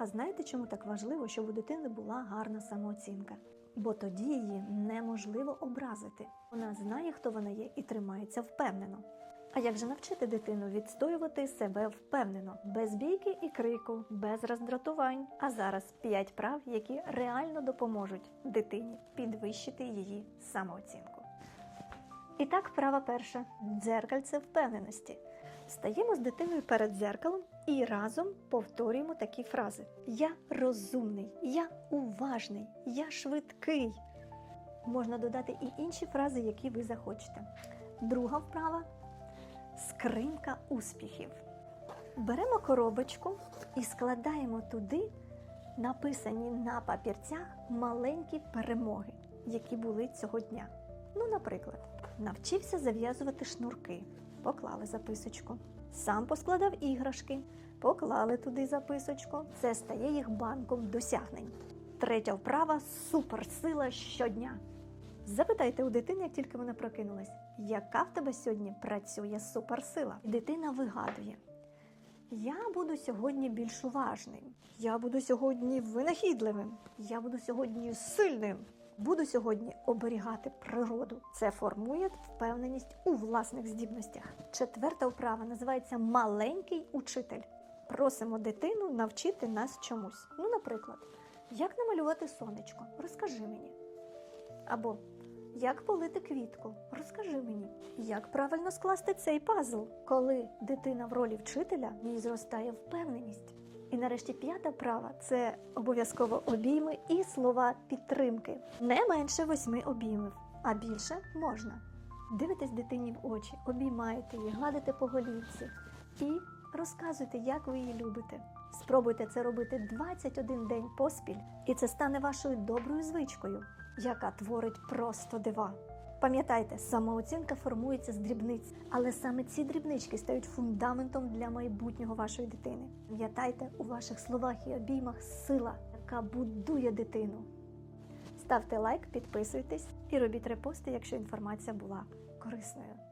А знаєте, чому так важливо, щоб у дитини була гарна самооцінка? Бо тоді її неможливо образити. Вона знає, хто вона є, і тримається впевнено. А як же навчити дитину відстоювати себе впевнено, без бійки і крику, без роздратувань? А зараз п'ять прав, які реально допоможуть дитині підвищити її самооцінку. І так, вправа перша дзеркальце впевненості. Стаємо з дитиною перед дзеркалом і разом повторюємо такі фрази: Я розумний, я уважний, я швидкий. Можна додати і інші фрази, які ви захочете. Друга вправа скринька успіхів. Беремо коробочку і складаємо туди написані на папірцях маленькі перемоги, які були цього дня. Ну, наприклад, навчився зав'язувати шнурки, поклали записочку. Сам поскладав іграшки, поклали туди записочку. Це стає їх банком досягнень. Третя вправа суперсила щодня. Запитайте у дитини, як тільки вона прокинулась, яка в тебе сьогодні працює суперсила? Дитина вигадує. Я буду сьогодні більш уважним. Я буду сьогодні винахідливим. Я буду сьогодні сильним. Буду сьогодні оберігати природу. Це формує впевненість у власних здібностях. Четверта вправа називається Маленький учитель. Просимо дитину навчити нас чомусь. Ну, наприклад, як намалювати сонечко? Розкажи мені. Або як полити квітку? Розкажи мені, як правильно скласти цей пазл, коли дитина в ролі вчителя ній зростає впевненість. І нарешті п'ята права це обов'язково обійми і слова підтримки. Не менше восьми обіймів, а більше можна. Дивитесь дитині в очі, обіймаєте її, гладите по голівці і розказуйте, як ви її любите. Спробуйте це робити 21 день поспіль, і це стане вашою доброю звичкою, яка творить просто дива. Пам'ятайте, самооцінка формується з дрібниць, але саме ці дрібнички стають фундаментом для майбутнього вашої дитини. Пам'ятайте, у ваших словах і обіймах сила, яка будує дитину. Ставте лайк, підписуйтесь і робіть репости, якщо інформація була корисною.